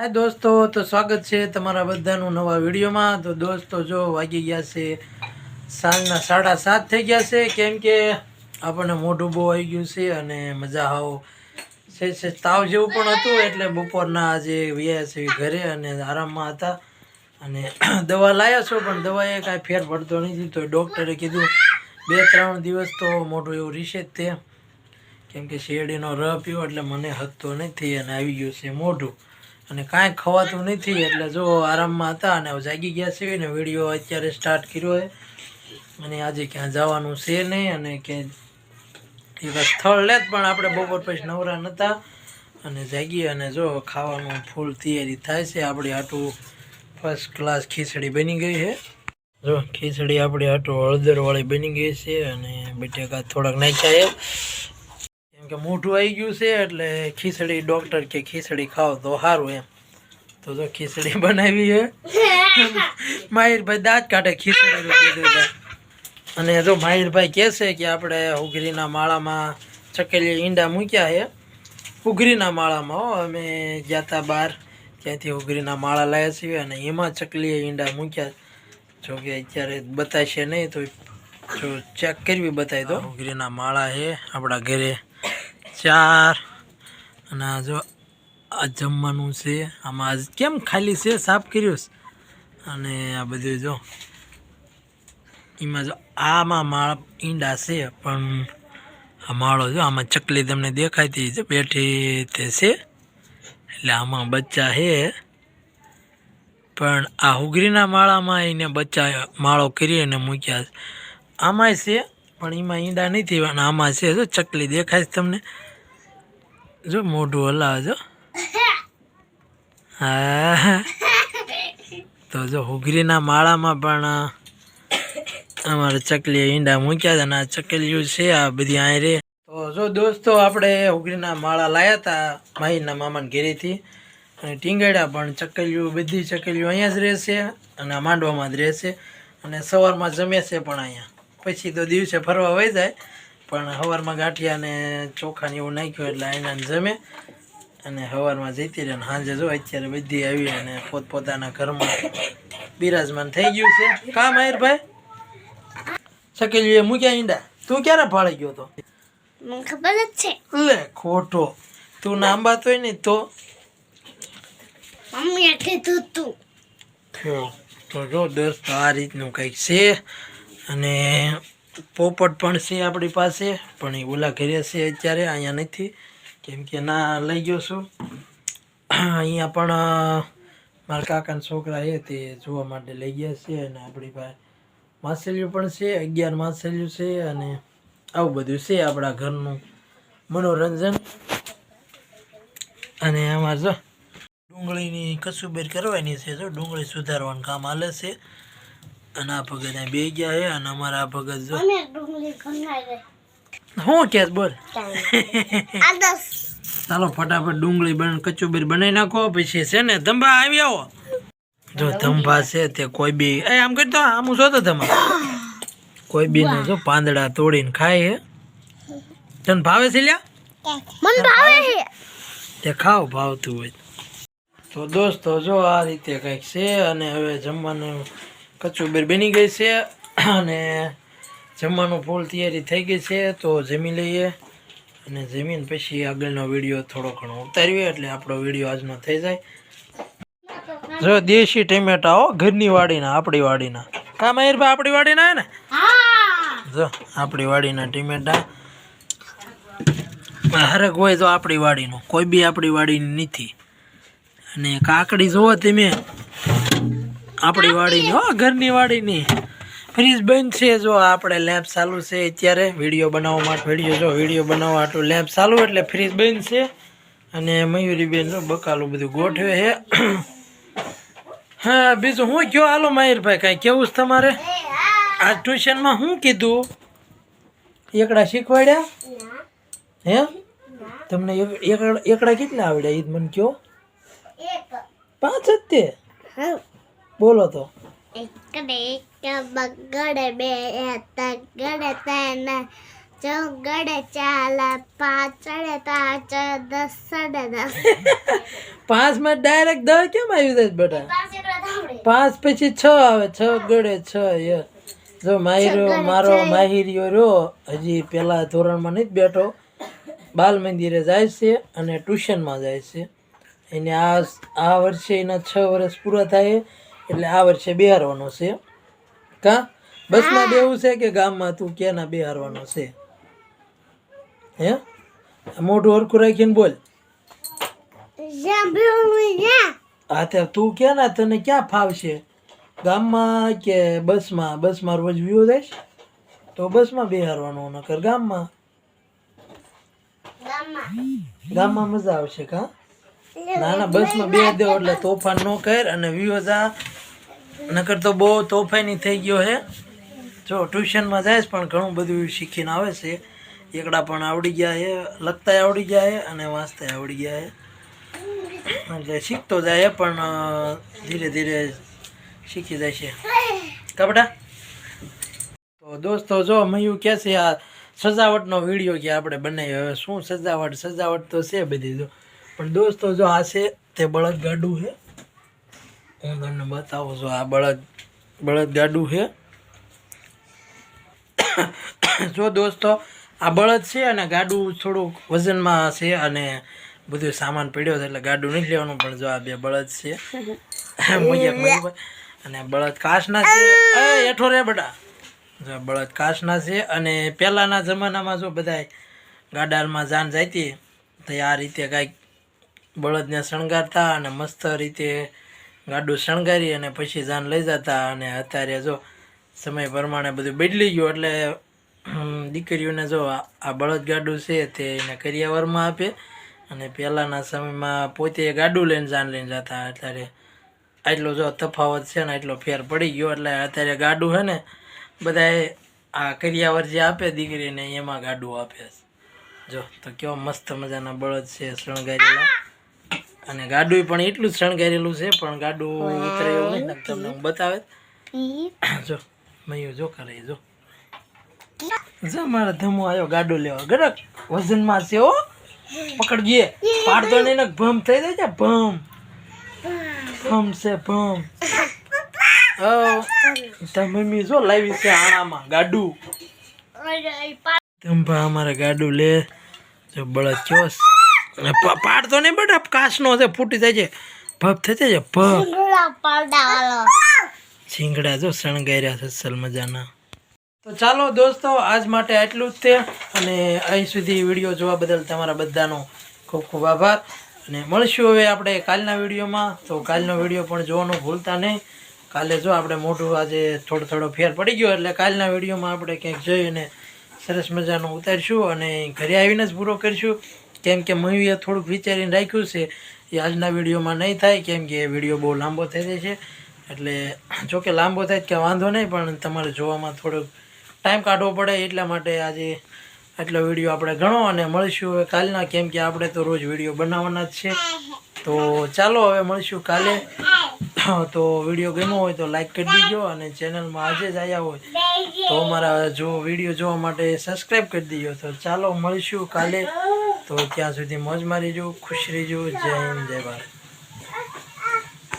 હાય દોસ્તો, તો સ્વાગત છે તમારા બધાનું નવા વિડીયોમાં. તો દોસ્તો, જો વાગી ગયા છે સાંજના સાડા સાત થઈ ગયા છે. કેમ કે આપણને મોઢું બહુ આવી ગયું છે અને મજા આવો છે તાવ જેવું પણ હતું એટલે બપોરના આજે વ્યા છે ઘરે અને આરામમાં હતા. અને દવા લાયા છો, પણ દવાએ કાંઈ ફેર પડતો નથી. તો ડૉક્ટરે કીધું બે, ત્રણ દિવસ તો મોઢું એવું રીશે જ તે કેમ કે શેરડીનો રહ પીવો એટલે મને હકતો નથી અને આવી ગયું છે મોઢું. અને કાંઈ ખવાતું નથી, એટલે જો આરામમાં હતા અને જાગી ગયા છે ને વીડિયો અત્યારે સ્ટાર્ટ કર્યો છે. અને આજે ક્યાં જવાનું છે નહીં અને કે એવા સ્થળ લે પણ આપણે બપોર પછી નવરા નહોતા અને જાગી અને જો ખાવાનું ફૂલ તૈયારી થાય છે. આપણી આટું ફર્સ્ટ ક્લાસ ખીચડી બની ગઈ છે. જો ખીચડી આપણી આટું હળદરવાળી બની ગઈ છે અને બટેકા થોડાક નાખ્યા કે મોઢું આવી ગયું છે એટલે ખીચડી ડૉક્ટર કે ખીચડી ખાઓ તો સારું એમ. તો જો ખીચડી બનાવી છે માહિરભાઈ દાંત કાઢે ખીચડીનું કીધું અને જો માહિરભાઈ કહે છે કે આપણે ઉઘરીના માળામાં ચકેલી ઈંડા મૂક્યા છે ઉઘરીના માળામાં હો અમે ગયા હતા બહાર ત્યાંથી ઉઘરીના માળા લાવ્યા છીએ અને એમાં ચકલીએ ઈંડા મૂક્યા. જો કે અત્યારે બતાવશે નહીં તો જો ચેક કરવી બતાવી દો. ઉઘરીના માળા છે આપણા ઘરે. ચાર. અને આ જો આ જમવાનું છે. આમાં આજ કેમ ખાલી છે સાફ કર્યું છે? અને આ બધું જો એમાં જો આમાં માળ ઈંડા છે, પણ આ માળો જો આમાં ચકલી તમને દેખાતી છે બેઠી તે છે. એટલે આમાં બચ્ચા છે. પણ આ હુગરીના માળામાં એને બચ્ચા માળો કરી અને મૂક્યા છે. આમાંય છે, પણ એમાં ઈંડા નથી અને આમાં છે જો ચકલી દેખાય છે તમને. જો મોઢું હલાવે જો. હા. તો જો હુગરીના માળામાં પણ અમારે ચકલી ઈંડા મૂક્યા છે અને આ ચકલીઓ છે આ બધી અહીં રે. તો જો દોસ્તો આપણે હુગરીના માળા લાયા હતા માહીના મામાને ઘેરેથી. અને ટીંગાડ્યા પણ ચકલીઓ બધી ચકલીઓ અહીંયા જ રહેશે અને માંડવામાં જ રહેશે. અને સવારમાં જમે છે પણ અહીંયા. પછી તો દિવસે ફરવા વહી જાય. પણ સવારમાં ગાંઠિયા ને ચોખા ને એવું નાખ્યું એટલે એના જમે અને સવારમાં જતી રહે સાંજે જો અત્યારે બધી આવી અને પોતપોતાના ઘરમાં બિરાજમાન થઈ ગયું છે. કા માહિરભાઈ સકેલીએ મૂક્યા ઈંડા. તું ક્યારે ફાળી ગયો તો? ખબર જ છે. લે ખોટો. તું નાંબા તોય નહીં તો? મમ્મી કીધું તું તો જો દોસ્તો આ રીતનું કંઈક છે. અને પોપટ પણ છે આપણી પાસે, પણ એ ઓલા ઘરે છે અત્યારે, અહીંયા નથી. કેમ કે ના લઈ ગયો છું. અહીંયા પણ મારા કાકાના છોકરા એ તે જોવા માટે લઈ ગયા છે અને આપણી પાસે માછલીઓ પણ છે, અગિયાર માછલીઓ છે અને આવું બધું છે આપણા ઘરનું મનોરંજન. અને અમારે જો ડુંગળીની કસુબેર કરવાની છે, જો ડુંગળી સુધારવાનું કામ હાલે છે. અને આ ભગત અહીં બે ગયા છે અને અમારા આ ભગત જો. શું કે બોલ. ચાલો. ફટાફટ ડુંગળી બન કચુંબીર બનાવી નાખો પછી છે ને ધંભા આવી આવો. જો ધંભા છે તે કોઈ બી એ આમ કરતો આમ શોધો ધંભા કોઈ બી ને જો પાંદડા તોડીને ખાય હે. તને ભાવે છે લ્યા? મને ભાવે છે. તે ખાવ ભાવતું હોય. તો દોસ્તો જો આ રીતે કંઈક છે અને હવે જમવાનું કચુંબર બની ગઈ છે અને જમવાનું ફૂલ તૈયારી થઈ ગઈ છે તો જમી લઈએ. અને જમીન પછી આગળનો વીડિયો થોડો ઘણો ઉતારીએ એટલે આપણો વીડિયો આજનો થઈ જાય. જો દેશી ટમેટા હો ઘરની વાડીના આપણી વાડીના. કા મયુરભાઈ આપણી વાડીના હે ને? જો આપણી વાડીના ટમેટા. હરક હોય તો આપણી વાડીનું કોઈ બી આપણી વાડીની નથી. અને કાકડી જુઓ તમે આપણી વાડીની હો ઘરની વાડીની. ફ્રીજ બંધ છે જો આપણે લેબ ચાલુ છે અત્યારે. વીડિયો બનાવવા માટે વીડિયો જો વીડિયો બનાવવા આટલું લેબ ચાલુ એટલે ફ્રીજ બંધ છે. અને મયુરીબેન જો બકાલું બધું ગોઠવે છે. હા બીજું હું કયો? હાલો મયુરભાઈ કાંઈ કેવું છે તમારે? આ ટ્યુશનમાં શું કીધું? એકડા શીખવાડ્યા? હે? તમને એક- એકડા એકડા કેટલા આવડ્યા? એ મને કયો? પાંચ જ તે? હા. બોલો તો. એક એક બગડે બે તગડે તને. ચોગડે ચાલે પાછળે તાચ દસડે દસ. ચડે દસ પાંચમાં ડાયરેક્ટ દસ કેમ આવ્યું છે બેટા? પાંચ પછી છ આવે છ ગડે છ યસ જો માહિરો મારો માહિરિયો રહ્યો હજી પેલા ધોરણમાં નથી બેઠો. બાલ મંદિરે જાય છે અને ટ્યુશનમાં જાય છે. એને આ આ વર્ષે એના છ વર્ષ પૂરા થાય. એટલે આ વર્ષે બિહારવાનો છે. કા? બસમાં બેવું છે કે ગામમાં? તું ક્યાંના બિહારવાનો છે? હે? મોઢું હરખું રાખીને બોલ. હા તે તું કે ના? તને ક્યાં ફાવશે? ગામમાં કે બસમાં? બસમાં રોજ વ્યૂ દઈશ તો બસમાં બિહારવાનું નકર ગામમાં. ગામમાં. મજા આવશે કા? ના ના બસમાં બે દેવ એટલે તોફાન ન કર અને વ્યૂ જા. નકર તો બહુ તોફાની થઈ ગયો હે. જો, ટ્યુશનમાં જાય પણ ઘણું બધું શીખીને આવે છે. એકડા પણ આવડી ગયા છે લખતા આવડી ગયા છે અને વાંચતાય આવડી ગયા છે એટલે શીખતો જાય પણ ધીરે ધીરે શીખી જાય છે. કપડા તો દોસ્તો, જો મયું કહે છે, આ સજાવટનો વીડિયો કે આપણે બનાવ્યો હવે શું સજાવટ? સજાવટ તો છે બધી, જો. પણ દોસ્તો, જો, આ છે તે બળદ ગાડું છે હું તમને બતાવું છું આ બળદ બળદ ગાડું છે. જો દોસ્તો આ બળદ છે અને ગાડું થોડુંક વજનમાં છે અને બધું સામાન પડ્યો છે એટલે ગાડું નથી લેવાનું પણ જો આ બે બળદ છે. અને બળદ કાશના છે. એ હેઠો રે બેટા. જો બળદ કાશના છે અને પહેલાંના જમાનામાં જો બધા ગાડામાં જાન જાતી તો આ રીતે કાંઈક બળદને શણગારતા અને મસ્ત રીતે ગાડું શણગારી અને પછી જાન લઈ જતા અને અત્યારે જો સમય પ્રમાણે બધું બદલી ગયું એટલે દીકરીઓને જો આ બળદ ગાડું છે તે એને કરિયાવરમાં આપે અને પહેલાંના સમયમાં પોતે ગાડું લઈને જાન લઈને જતા. અત્યારે આટલો જો તફાવત છે ને એટલો ફેર પડી ગયો એટલે અત્યારે ગાડું છે ને બધાએ આ કરિયાવર જે આપે દીકરીને એમાં ગાડું આપે જો, તો કેવો મસ્ત મજાના બળદ છે શણગારેલા. અને ગાડું પણ એટલું જ શણગારેલું છે પણ ગાડું ઉતરે એવું નહીં તમને હું બતાવે જો મયું જો કરે જો. જો મારા ધમો આવ્યો ગાડું લેવા ગરક વજનમાં છે હો. પકડજે. પાડતો નહીં ને ભમ થઈ જાય છે ભમ. ભમ છે ભમ. મમ્મી જો લાવી છે આણામાં ગાડું. ધંભા અમારે ગાડું લે. જો બળદ ચોસ પાડતો નહીં બેટા કાચનો છે ફૂટી જાય છે ભપ થઈ જાય છે ભપ. શીંગડા જો શણગાર્યા છે અસલ મજાના. તો ચાલો દોસ્તો આજ માટે આટલું જ તે. અને અહીં સુધી વીડિયો જોવા બદલ તમારા બધાનો ખૂબ ખૂબ આભાર. અને મળશું હવે આપણે કાલના વિડીયોમાં. તો કાલનો વીડિયો પણ જોવાનું ભૂલતા નહીં. કાલે જો આપણે મોટું આજે થોડો થોડો ફેર પડી ગયો એટલે કાલના વિડીયોમાં આપણે ક્યાંક જઈને સરસ મજાનું ઉતારીશું અને ઘરે આવીને જ પૂરો કરીશું. કેમ કે મયુએ થોડુંક વિચારીને રાખ્યું છે, એ આજના વિડીયોમાં નહીં થાય, કેમ કે એ વીડિયો બહુ લાંબો થઈ જાય છે. એટલે જોકે લાંબો થાય કે વાંધો નહીં, પણ તમારે જોવામાં થોડોક ટાઈમ કાઢવો પડે, એટલા માટે આજે આટલો વીડિયો આપણે ગણો અને મળીશું હવે કાલના, કેમ કે આપણે તો રોજ વીડિયો બનાવવાના જ છે. તો ચાલો હવે મળીશું કાલે. તો વીડિયો ગમ્યો હોય તો લાઈક કરી દીજો અને ચેનલમાં આજે જ આવ્યા હોય તો અમારા જો વીડિયો જોવા માટે સબસ્ક્રાઈબ કરી દીજો. તો ચાલો મળીશું કાલે. તો ત્યાં સુધી મોજ મારીજો, ખુશ રહીજો. જય હિન્દ, જય ભારત.